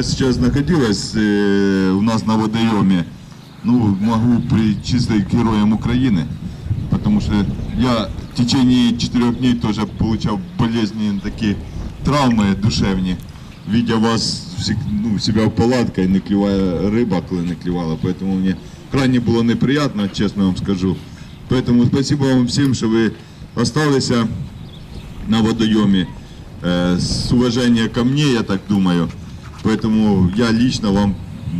девушка сейчас находилась э, у нас на водоеме, ну, могу причислить героям Украины, потому что я в течение четырех дней тоже получал болезненные такие травмы душевні, видя вас ну, себя в палатке, не клювая рыба, коли не клювала, поэтому мне крайне было неприятно, честно вам скажу. Поэтому спасибо вам всем, что вы остались на водоеме э, с уважения ко мне, я так думаю. Поэтому я лично вам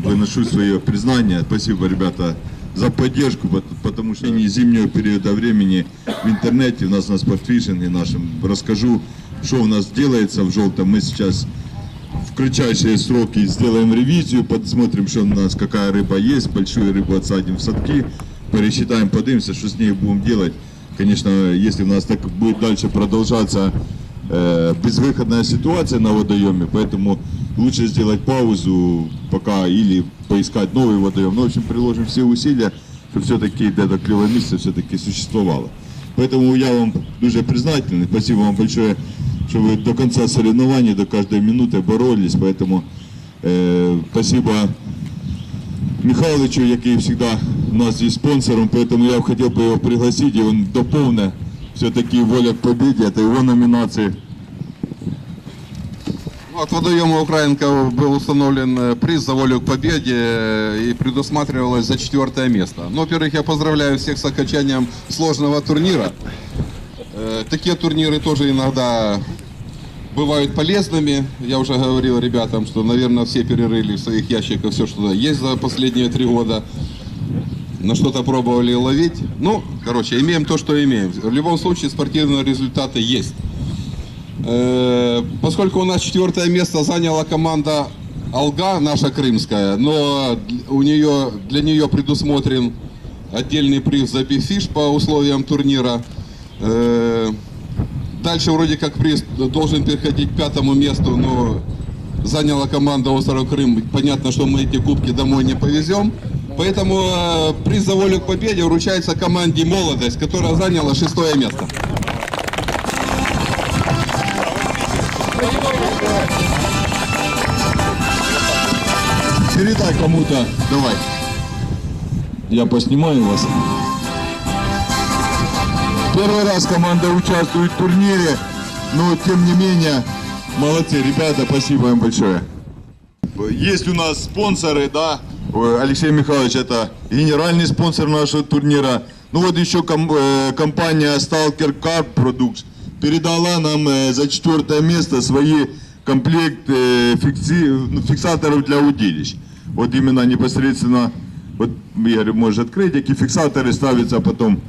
выношу свое признание. Спасибо, ребята, за поддержку, пот- потому что не зимнего периода времени в интернете, у нас на спортфишинге нашем, расскажу, что у нас делается в желтом. Мы сейчас в кратчайшие сроки сделаем ревизию, посмотрим, что у нас, какая рыба есть, большую рыбу отсадим в садки, пересчитаем, поднимемся, что с ней будем делать. Конечно, если у нас так будет дальше продолжаться э, безвыходная ситуация на водоеме, поэтому лучше сделать паузу пока или поискать новый водоем. Ну, в общем, приложим все усилия, чтобы все-таки это клевое место все-таки существовало. Поэтому я вам дуже признательный. Спасибо вам большое, что вы до конца соревнований, до каждой минуты боролись. Поэтому э, спасибо Михайловичу, який завжди у нас є спонсором, поэтому я хотел бы его пригласить, и он дополнит все-таки воля к победе, это его номинации. От водоема Украинка был установлен э, приз за волю к победе э, и предусматривалось за четвертое место. Ну, во-первых, я поздравляю всех с окончанием сложного турнира. Э, Такие турниры тоже иногда бывают полезными. Я уже говорил ребятам, что, наверное, все перерыли в своих ящиках все, что есть за последние три года. На что-то пробовали ловить. Ну, короче, имеем то, что имеем. В любом случае, спортивные результаты есть. Э, Поскольку у нас четвертое место заняла команда Алга, наша крымская, но у нее, для нее предусмотрен отдельный приз за бифиш по условиям турнира. Э, Дальше вроде как приз должен переходить к пятому месту, но заняла команда Остров Крым. Понятно, что мы эти кубки домой не повезем. Поэтому э, приз за волю к победе вручается команде «Молодость», которая заняла шестое место. Передай кому-то, давай. Я поснимаю вас. Первый раз команда участвует в турнире, но тем не менее, молодцы, ребята, спасибо им большое. Есть у нас спонсоры, да, Алексей Михайлович, это генеральный спонсор нашего турнира. Ну вот еще э, компания Stalker Carp Products передала нам э, за четвертое место свои комплект э, фиксаторов для удилищ. Вот именно непосредственно, вот Игорь может открыть, какие фиксаторы ставятся, а потом,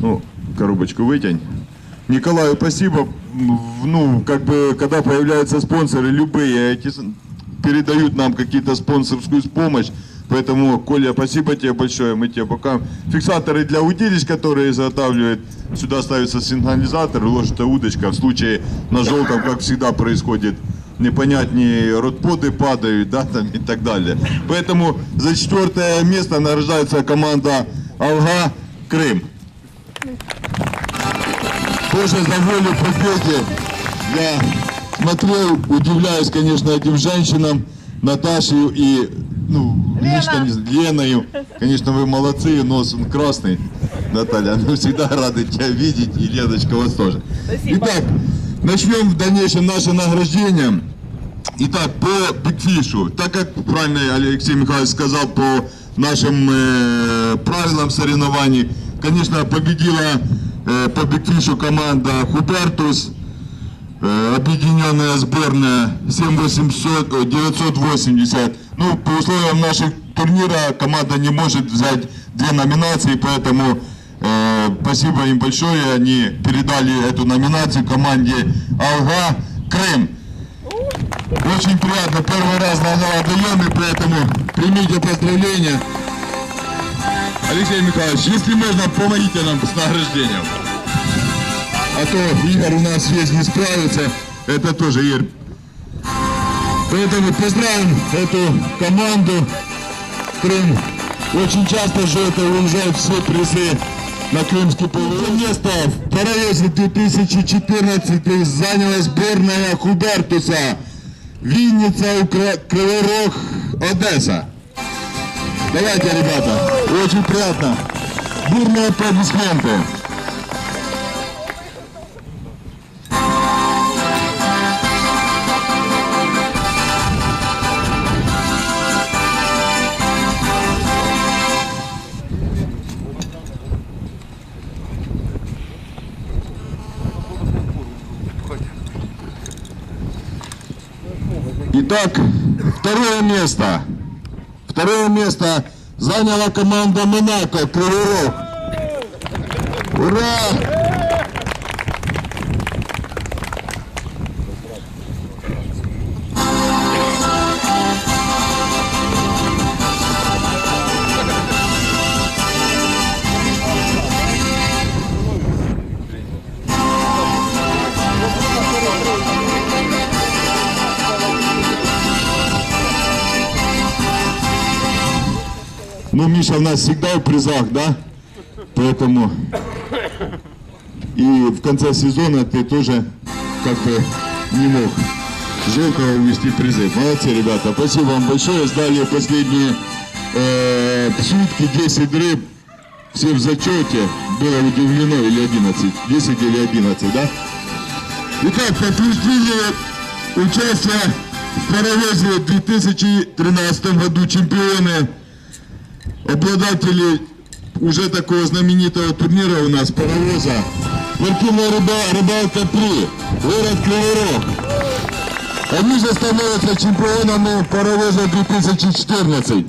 ну, коробочку вытянь. Николаю спасибо. Ну, как бы, когда появляются спонсоры, любые, эти передают нам какие-то спонсорскую помощь. Поэтому, Коля, спасибо тебе большое. Мы тебе пока фиксаторы для удилищ, которые изготавливают. Сюда ставится сигнализатор, ложится удочка. В случае на желтом, как всегда происходит, непонятные родподы падают, да, там и так далее. Поэтому за четвертое место нарождается команда Алга Крым. Тоже за волю победы. Я смотрел, удивляюсь, конечно, этим женщинам, Наташе и, ну, лично знаю, Леною. Конечно, вы молодцы, нос он красный. Наталья, мы всегда рады тебя видеть, и Леночка вас тоже. Итак, начнем в дальнейшем наше награждение. Итак, по бигфишу, так как правильно Алексей Михайлович сказал по нашим э, правилам соревнований, конечно, победила э, по бигфишу команда Хубертус, э, объединенная сборная 7800, ой, 980. Ну, по условиям наших турнира команда не может взять две номинации, поэтому э, спасибо им большое, они передали эту номинацию команде Алга Крым. Очень приятно, первый раз на водоеме, поэтому примите поздравления. Алексей Михайлович, если можно, помогите нам с награждением. А то Игорь у нас весь не справится. Это тоже Игорь. Поэтому поздравим эту команду. Крым очень часто же это уезжают все призы на Крымский полуостров. Место в Паровесе 2014 заняла сборная Хубертуса. Винница, Укра... Кривой Рог, Одесса. Давайте, ребята, очень приятно. Бурные аплодисменты. Итак, второе место. Второе место заняла команда Монако, Кривой Рог. Ура! Ну, Миша у нас всегда в призах, да? Поэтому и в конце сезона ты тоже как бы не мог Желтого увести призы. Молодцы, ребята. Спасибо вам большое. Сдали последние э, сутки 10 рыб. Все в зачете. Было удивлено или 11. 10 или 11, да? Итак, подтверждение участия в паровозе в 2013 году чемпионы обладатели уже такого знаменитого турнира у нас, паровоза. Спортивная рыба, рыбалка 3, город Кривой Рог. Они же становятся чемпионами паровоза 2014.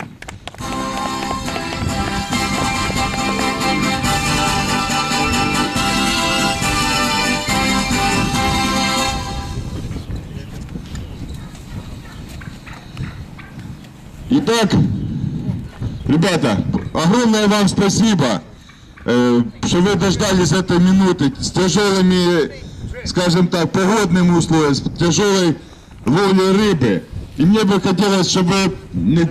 Итак, Ребята, огромное вам спасибо, э, что вы дождались этой минуты с тяжелыми, скажем так, погодными условиями, с тяжелой ловлей рыбы. И мне бы хотелось, чтобы вы ну,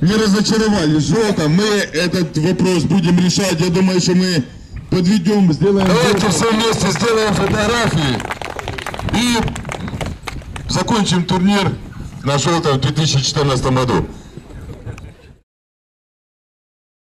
не разочаровались. Желто, мы этот вопрос будем решать. Я думаю, что мы подведем, сделаем... Давайте все вместе сделаем фотографии и закончим турнир на желтом в 2014 году.